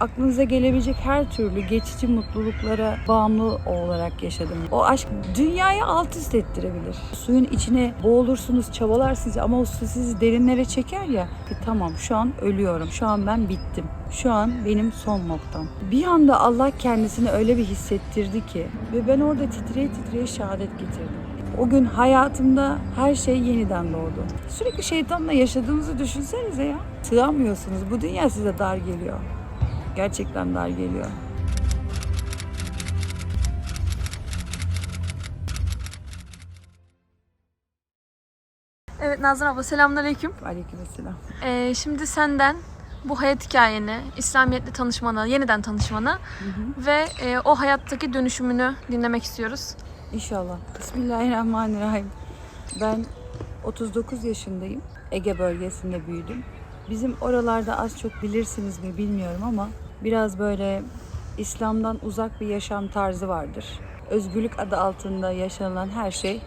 aklınıza gelebilecek her türlü geçici mutluluklara bağımlı olarak yaşadım. O aşk dünyayı alt üst ettirebilir. Suyun içine boğulursunuz, çabalarsınız ama o su sizi derinlere çeker ya. E, tamam şu an ölüyorum, şu an ben bittim. Şu an benim son noktam. Bir anda Allah kendisini öyle bir hissettirdi ki ve ben orada titreye titreye şehadet getirdim. O gün hayatımda her şey yeniden doğdu. Sürekli şeytanla yaşadığınızı düşünsenize ya. Sığamıyorsunuz. Bu dünya size dar geliyor. Gerçekten dar geliyor. Evet Nazan abla selamünaleyküm. Aleykümselam. Ee, şimdi senden bu hayat hikayeni, İslamiyetle tanışmanı, yeniden tanışmanı ve e, o hayattaki dönüşümünü dinlemek istiyoruz. İnşallah. Bismillahirrahmanirrahim. Ben 39 yaşındayım. Ege bölgesinde büyüdüm. Bizim oralarda az çok bilirsiniz mi bilmiyorum ama biraz böyle İslam'dan uzak bir yaşam tarzı vardır. Özgürlük adı altında yaşanılan her şey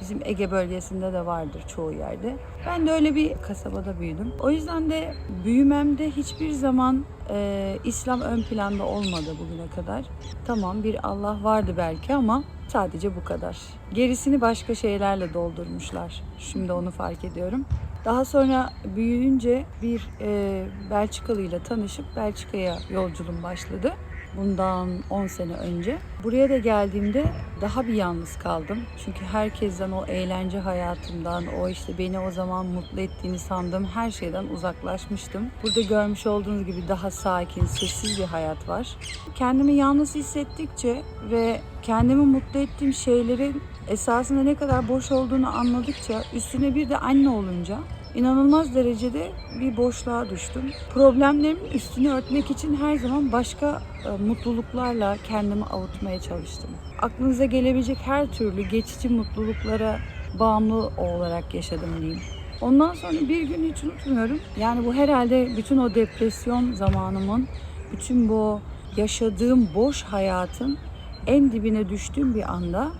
bizim Ege bölgesinde de vardır çoğu yerde. Ben de öyle bir kasabada büyüdüm. O yüzden de büyümemde hiçbir zaman e, İslam ön planda olmadı bugüne kadar. Tamam bir Allah vardı belki ama sadece bu kadar. Gerisini başka şeylerle doldurmuşlar. Şimdi onu fark ediyorum. Daha sonra büyüyünce bir e, Belçikalı ile tanışıp Belçika'ya yolculuğum başladı. Bundan 10 sene önce. Buraya da geldiğimde daha bir yalnız kaldım. Çünkü herkesten o eğlence hayatımdan, o işte beni o zaman mutlu ettiğini sandığım her şeyden uzaklaşmıştım. Burada görmüş olduğunuz gibi daha sakin, sessiz bir hayat var. Kendimi yalnız hissettikçe ve kendimi mutlu ettiğim şeylerin esasında ne kadar boş olduğunu anladıkça, üstüne bir de anne olunca inanılmaz derecede bir boşluğa düştüm. Problemlerimin üstünü örtmek için her zaman başka e, mutluluklarla kendimi avutmaya çalıştım. Aklınıza gelebilecek her türlü geçici mutluluklara bağımlı olarak yaşadım diyeyim. Ondan sonra bir gün hiç unutmuyorum. Yani bu herhalde bütün o depresyon zamanımın, bütün bu yaşadığım boş hayatın en dibine düştüğüm bir anda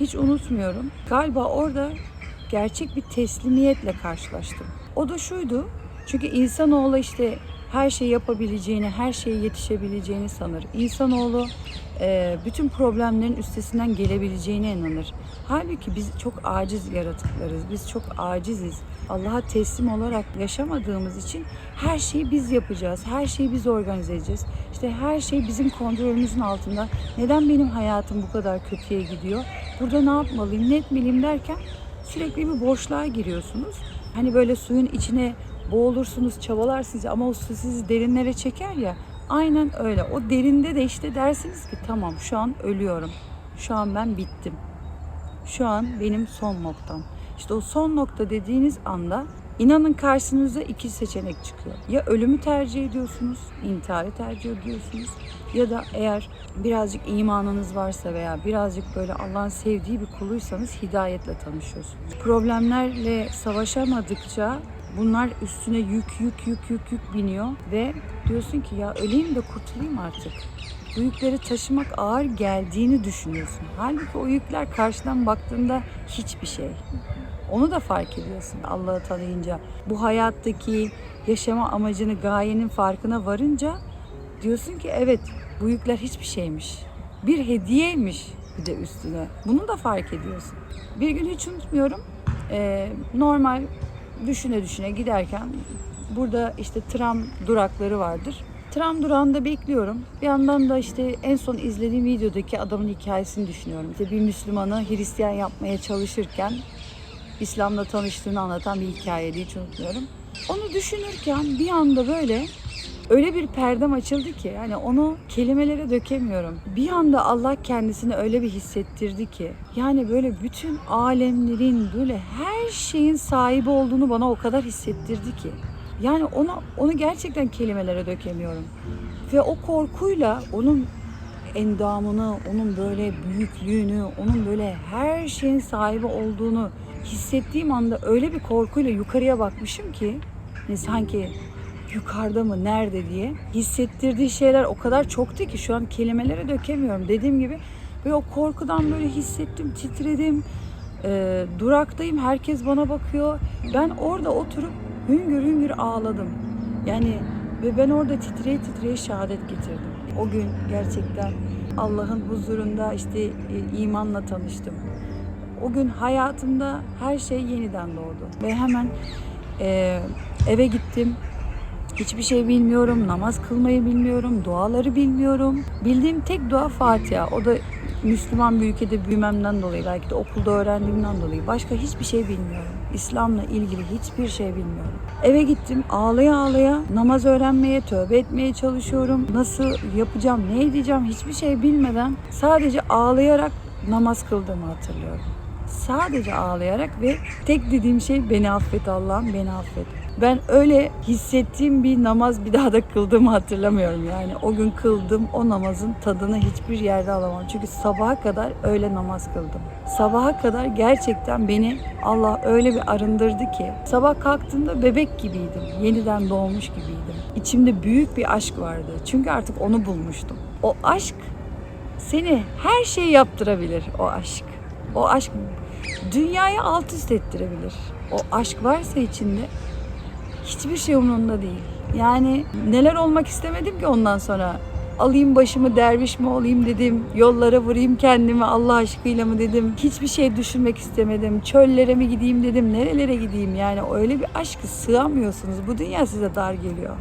hiç unutmuyorum. Galiba orada gerçek bir teslimiyetle karşılaştım. O da şuydu. Çünkü insanoğlu işte her şeyi yapabileceğini, her şeye yetişebileceğini sanır. İnsanoğlu e, bütün problemlerin üstesinden gelebileceğine inanır. Halbuki biz çok aciz yaratıklarız. Biz çok aciziz. Allah'a teslim olarak yaşamadığımız için her şeyi biz yapacağız. Her şeyi biz organize edeceğiz. İşte her şey bizim kontrolümüzün altında. Neden benim hayatım bu kadar kötüye gidiyor? Burada ne yapmalıyım, ne etmeliyim derken sürekli bir boşluğa giriyorsunuz. Hani böyle suyun içine boğulursunuz, çabalarsınız ama o su sizi derinlere çeker ya. Aynen öyle. O derinde de işte dersiniz ki tamam şu an ölüyorum. Şu an ben bittim. Şu an benim son noktam. İşte o son nokta dediğiniz anda inanın karşınıza iki seçenek çıkıyor. Ya ölümü tercih ediyorsunuz, intiharı tercih ediyorsunuz ya da eğer birazcık imanınız varsa veya birazcık böyle Allah'ın sevdiği bir kuluysanız hidayetle tanışıyorsunuz. Problemlerle savaşamadıkça bunlar üstüne yük yük yük yük yük biniyor ve diyorsun ki ya öleyim de kurtulayım artık. Bu yükleri taşımak ağır geldiğini düşünüyorsun. Halbuki o yükler karşıdan baktığında hiçbir şey. Onu da fark ediyorsun Allah'ı tanıyınca. Bu hayattaki yaşama amacını, gayenin farkına varınca diyorsun ki evet bu yükler hiçbir şeymiş. Bir hediyeymiş bir de üstüne. Bunu da fark ediyorsun. Bir gün hiç unutmuyorum. Ee, normal düşüne düşüne giderken burada işte tram durakları vardır. Tram durağında bekliyorum. Bir yandan da işte en son izlediğim videodaki adamın hikayesini düşünüyorum. İşte bir Müslümanı Hristiyan yapmaya çalışırken İslam'la tanıştığını anlatan bir hikayeydi hiç unutmuyorum. Onu düşünürken bir anda böyle öyle bir perdem açıldı ki yani onu kelimelere dökemiyorum. Bir anda Allah kendisini öyle bir hissettirdi ki yani böyle bütün alemlerin böyle her şeyin sahibi olduğunu bana o kadar hissettirdi ki. Yani onu onu gerçekten kelimelere dökemiyorum. Ve o korkuyla onun endamını, onun böyle büyüklüğünü, onun böyle her şeyin sahibi olduğunu hissettiğim anda öyle bir korkuyla yukarıya bakmışım ki hani sanki yukarıda mı nerede diye hissettirdiği şeyler o kadar çoktu ki şu an kelimelere dökemiyorum. Dediğim gibi ve o korkudan böyle hissettim, titredim. Ee, duraktayım, herkes bana bakıyor. Ben orada oturup hüngür hüngür ağladım. Yani Ve ben orada titreye titreye şehadet getirdim. O gün gerçekten Allah'ın huzurunda işte e, imanla tanıştım. O gün hayatımda her şey yeniden doğdu. Ve hemen e, eve gittim. Hiçbir şey bilmiyorum, namaz kılmayı bilmiyorum, duaları bilmiyorum. Bildiğim tek dua Fatiha. O da Müslüman bir ülkede büyümemden dolayı, belki de okulda öğrendiğimden dolayı. Başka hiçbir şey bilmiyorum. İslam'la ilgili hiçbir şey bilmiyorum. Eve gittim ağlaya ağlaya namaz öğrenmeye, tövbe etmeye çalışıyorum. Nasıl yapacağım, ne edeceğim hiçbir şey bilmeden sadece ağlayarak namaz kıldığımı hatırlıyorum. Sadece ağlayarak ve tek dediğim şey beni affet Allah'ım beni affet. Ben öyle hissettiğim bir namaz bir daha da kıldığımı hatırlamıyorum yani. O gün kıldım o namazın tadını hiçbir yerde alamam. Çünkü sabaha kadar öyle namaz kıldım. Sabaha kadar gerçekten beni Allah öyle bir arındırdı ki. Sabah kalktığımda bebek gibiydim. Yeniden doğmuş gibiydim. İçimde büyük bir aşk vardı. Çünkü artık onu bulmuştum. O aşk seni her şeyi yaptırabilir o aşk. O aşk dünyayı alt üst ettirebilir. O aşk varsa içinde hiçbir şey umurunda değil. Yani neler olmak istemedim ki ondan sonra. Alayım başımı derviş mi olayım dedim. Yollara vurayım kendimi Allah aşkıyla mı dedim. Hiçbir şey düşünmek istemedim. Çöllere mi gideyim dedim. Nerelere gideyim yani öyle bir aşkı sığamıyorsunuz. Bu dünya size dar geliyor.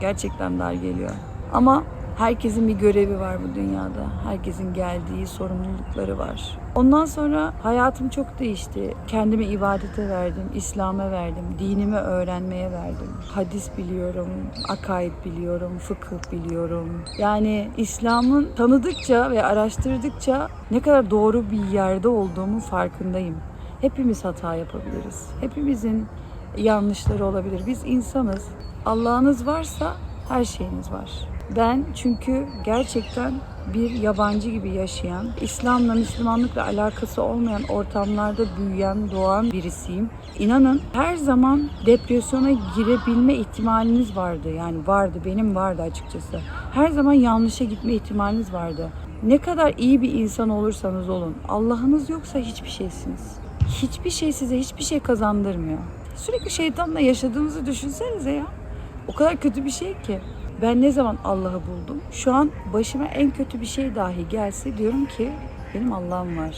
Gerçekten dar geliyor. Ama herkesin bir görevi var bu dünyada. Herkesin geldiği sorumlulukları var. Ondan sonra hayatım çok değişti. Kendimi ibadete verdim, İslam'a verdim, dinimi öğrenmeye verdim. Hadis biliyorum, akaid biliyorum, fıkıh biliyorum. Yani İslam'ın tanıdıkça ve araştırdıkça ne kadar doğru bir yerde olduğumu farkındayım. Hepimiz hata yapabiliriz. Hepimizin yanlışları olabilir. Biz insanız. Allah'ınız varsa her şeyiniz var. Ben çünkü gerçekten bir yabancı gibi yaşayan, İslam'la, Müslümanlıkla alakası olmayan ortamlarda büyüyen, doğan birisiyim. İnanın her zaman depresyona girebilme ihtimaliniz vardı. Yani vardı, benim vardı açıkçası. Her zaman yanlışa gitme ihtimaliniz vardı. Ne kadar iyi bir insan olursanız olun, Allah'ınız yoksa hiçbir şeysiniz. Hiçbir şey size hiçbir şey kazandırmıyor. Sürekli şeytanla yaşadığınızı düşünsenize ya. O kadar kötü bir şey ki. Ben ne zaman Allah'ı buldum? Şu an başıma en kötü bir şey dahi gelse diyorum ki benim Allah'ım var.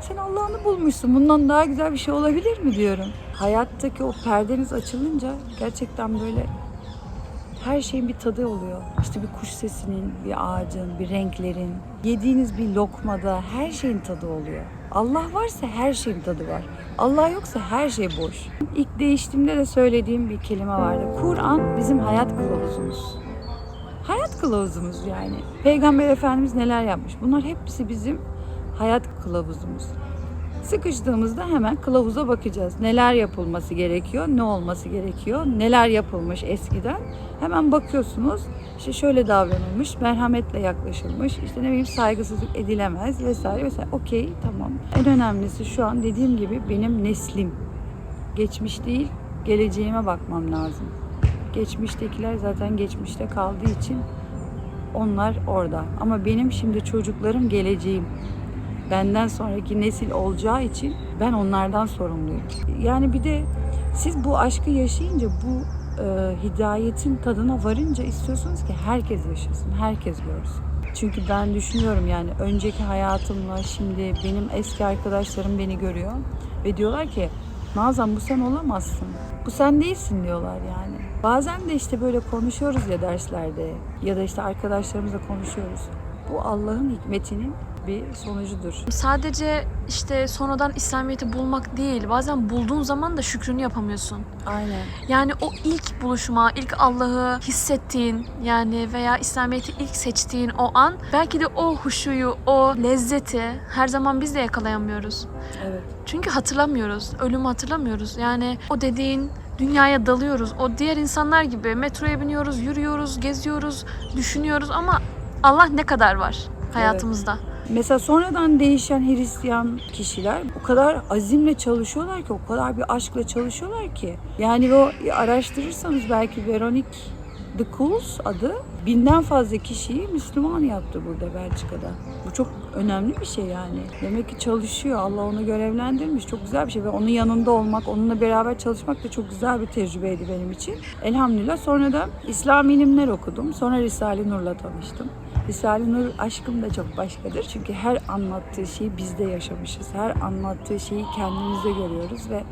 Sen Allah'ını bulmuşsun. Bundan daha güzel bir şey olabilir mi diyorum. Hayattaki o perdeniz açılınca gerçekten böyle her şeyin bir tadı oluyor. İşte bir kuş sesinin, bir ağacın, bir renklerin, yediğiniz bir lokmada her şeyin tadı oluyor. Allah varsa her şeyin tadı var. Allah yoksa her şey boş. İlk değiştiğimde de söylediğim bir kelime vardı. Kur'an bizim hayat kılavuzumuz. Kılavuzumuz yani. Peygamber Efendimiz neler yapmış? Bunlar hepsi bizim hayat kılavuzumuz. Sıkıştığımızda hemen kılavuza bakacağız. Neler yapılması gerekiyor, ne olması gerekiyor, neler yapılmış eskiden. Hemen bakıyorsunuz. İşte şöyle davranılmış, merhametle yaklaşılmış, işte ne bileyim saygısızlık edilemez vesaire vesaire. Okey, tamam. En önemlisi şu an dediğim gibi benim neslim. Geçmiş değil, geleceğime bakmam lazım. Geçmiştekiler zaten geçmişte kaldığı için onlar orada. Ama benim şimdi çocuklarım geleceğim benden sonraki nesil olacağı için ben onlardan sorumluyum. Yani bir de siz bu aşkı yaşayınca bu e, hidayetin tadına varınca istiyorsunuz ki herkes yaşasın, herkes görsün. Çünkü ben düşünüyorum yani önceki hayatımla şimdi benim eski arkadaşlarım beni görüyor ve diyorlar ki Nazan bu sen olamazsın. Bu sen değilsin diyorlar yani. Bazen de işte böyle konuşuyoruz ya derslerde ya da işte arkadaşlarımızla konuşuyoruz. Bu Allah'ın hikmetinin bir sonucudur. Sadece işte sonradan İslamiyet'i bulmak değil. Bazen bulduğun zaman da şükrünü yapamıyorsun. Aynen. Yani o ilk buluşma, ilk Allah'ı hissettiğin yani veya İslamiyet'i ilk seçtiğin o an belki de o huşuyu, o lezzeti her zaman biz de yakalayamıyoruz. Evet. Çünkü hatırlamıyoruz. Ölümü hatırlamıyoruz. Yani o dediğin dünyaya dalıyoruz. O diğer insanlar gibi metroya biniyoruz, yürüyoruz, geziyoruz, düşünüyoruz ama Allah ne kadar var hayatımızda. Mesela sonradan değişen Hristiyan kişiler o kadar azimle çalışıyorlar ki, o kadar bir aşkla çalışıyorlar ki. Yani o araştırırsanız belki Veronique de Coul's adı binden fazla kişiyi Müslüman yaptı burada Belçika'da. Bu çok önemli bir şey yani. Demek ki çalışıyor. Allah onu görevlendirmiş. Çok güzel bir şey ve onun yanında olmak, onunla beraber çalışmak da çok güzel bir tecrübeydi benim için. Elhamdülillah sonra da İslam ilimler okudum. Sonra Risale-i Nur'la tanıştım. Risale-i Nur aşkım da çok başkadır. Çünkü her anlattığı şeyi biz de yaşamışız. Her anlattığı şeyi kendimizde görüyoruz ve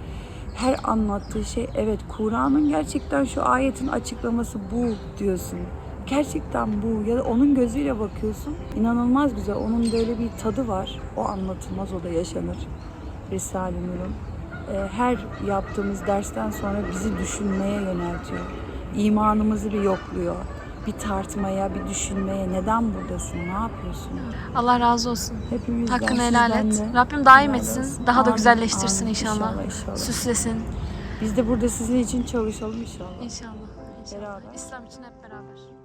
her anlattığı şey evet Kur'an'ın gerçekten şu ayetin açıklaması bu diyorsun. Gerçekten bu ya da onun gözüyle bakıyorsun. İnanılmaz güzel. Onun böyle bir tadı var. O anlatılmaz, o da yaşanır. Risale-i Nur'un. Ee, her yaptığımız dersten sonra bizi düşünmeye yöneltiyor. İmanımızı bir yokluyor. Bir tartmaya, bir düşünmeye. Neden buradasın? Ne yapıyorsun? Allah razı olsun. Hepimizden, Hakkını helal et. Rabbim daim etsin. olsun. Daha da Amin, güzelleştirsin amin. inşallah. İnşallah, inşallah. Süslesin. Biz de burada sizin için çalışalım inşallah. İnşallah. İnşallah. Beraber. İslam için hep beraber.